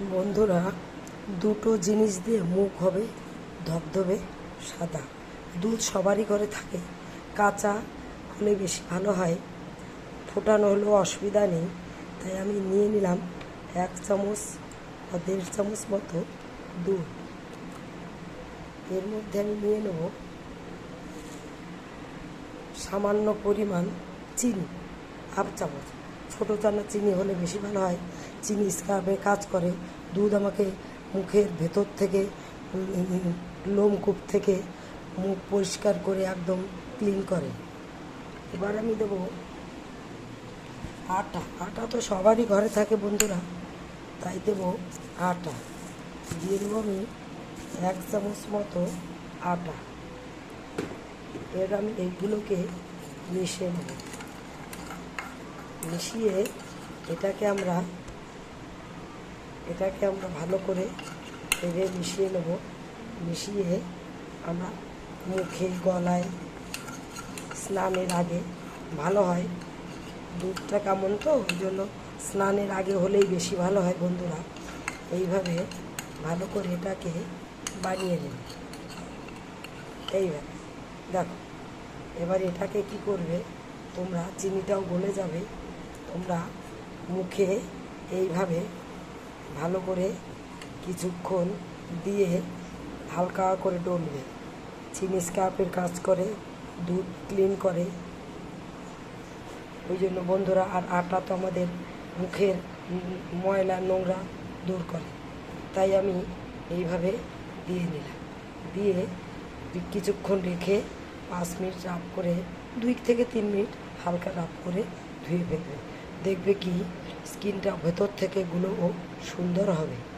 বন্ধুরা, দুটো জিনিস দিয়ে মুখ হবে ধবধবে সাদা। দুধ সবারই ঘরে থাকে। কাঁচা হলে বেশি ভালো হয়। ফোটানো হলেও অসুবিধা নেই। তাই আমি নিয়ে নিলাম এক চামচ বা দেড় চামচ মতো দুধ। এর মধ্যে আমি নিয়ে নেব সামান্য পরিমাণ চিনি, হাফ চামচ। ছোটো চানা চিনি হলে বেশি ভালো হয়। চিনি স্কার্বে কাজ করে। দুধ আমাকে মুখের ভেতর থেকে লোমকূপ থেকে মুখ পরিষ্কার করে একদম ক্লিন করে। এবার আমি দেবো আটা। আটা তো সবারই ঘরে থাকে বন্ধুরা। তাই দেবো আটা। দিয়ে দেবো আমি এক চামচ মতো আটা। এর আমি এইগুলোকে মিশিয়ে নেব। মিশিয়ে এটাকে আমরা এটাকে আমরা ভালো করে এভাবে মিশিয়ে নেব। মিশিয়ে আমরা মুখে গলায় স্নানের আগে, ভালো হয়। দুধটা কেমন তো? ওই জন্য স্নানের আগে হলেই বেশি ভালো হয় বন্ধুরা। এইভাবে ভালো করে এটাকে বানিয়ে নেবে। এইভাবে দেখো, এবার এটাকে কি করবে? তোমরা চিনিটাও গলে যাবে। তোমরা মুখে এইভাবে ভালো করে কিছুক্ষণ দিয়ে হালকা করে ডলবে। চিনি স্কার্পের কাজ করে, দুধ ক্লিন করে। ওই জন্য বন্ধুরা, আর আটা তো আমাদের মুখের ময়লা, নোংরা দূর করে। তাই আমি এইভাবে দিয়ে নিলাম। দিয়ে কিছুক্ষণ রেখে পাঁচ মিনিট রাব করে, দুই থেকে তিন মিনিট হালকা রাব করে ধুয়ে ফেলবে। দেখবে কি? স্কিনটা ভেতর থেকে গুলো ও সুন্দর হবে।